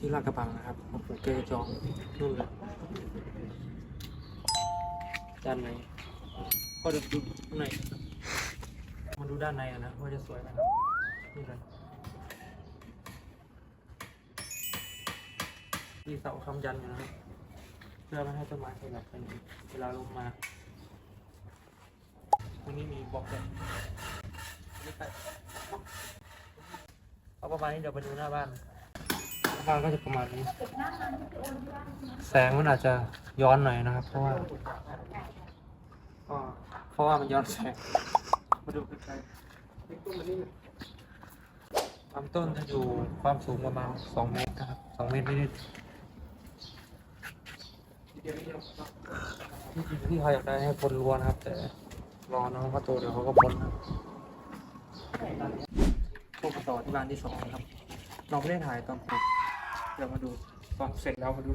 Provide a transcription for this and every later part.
ที่ลาดกระบังนะครับผมปลูกเกจองนู่นเลยด้านในก็ดูดูข้างในมาดูด้านในนะว่าจะสวยไหมครับนี่เลยมีเสาค้ำยันอยู่นะครับเพื่อไม่ให้ต้นไม้ขยับไปเวลาลงมาตรงนี้มีบล็อกเลยนี่ไปเอาประมาณนี้เดี๋ยวไปดูหน้าบ้าน บ้านก็จะประมาณนี้ แสงมันอาจจะย้อนหน่อยนะครับ เพราะว่าเพราะว่ามันย้อนแสงมาดูใกล้ๆลำต้นจะอยู่ความสูงประมาณสองเมตรนะครับสองเมตรนิดๆที่จริงที่เขาอยากได้ให้พ้นรั้วนะครับ แต่รอน้องเขาโตเดี๋ยวเขาก็พ้นนะพวกต่อที่บ้านที่สองครับ เราไม่ได้ถ่ายตอนปลูก เดี๋ยวมาดูตอนเสร็จแล้วมาดู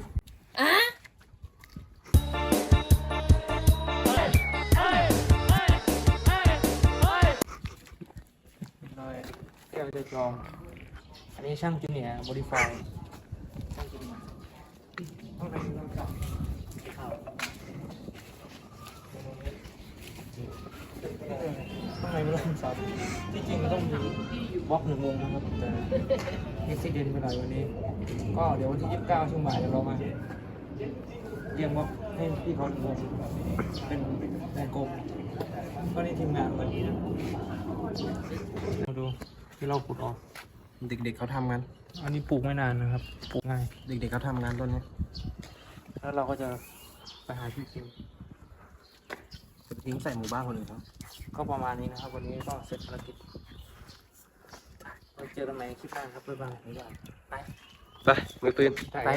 เลยแก้วจะจอง อันนี้ช่างจูเนียร์โมดิฟายช่างจูเนียร์ข้างในมีน้ำจับข้าง ในไม่ต้องซับที่จริงมันต้องมีบล็อกหนึ่งวงนะครับแต่อุบิเหตุไปหน่อยวันนี้ ก็เดี๋ยววันที่ยี่สิบเก้าช่วงบ่ายเดี๋ยวเรามาเรียงบล็อกให้พี่เขาหนึ่งวงเป็นวงกลมก็นี่ทีมงานเลยมาดูที่เราขุดออก เด็กๆเขาทำกัน อันนี้ปลูกไม่นานนะครับ ปลูกง่าย เด็กๆเขาทำงานต้นนี้ แล้วเราก็จะไปหาที่กิน จะไปทิ้งใส่หมู่บ้านคนอื่นเขาก็ประมาณนี้นะครับ วันนี้ก็เสร็จภารกิจไว้เจอกันใหม่คลิปหน้าครับบ๊ายบายบ๊ายบายไปไปมือปืน ไป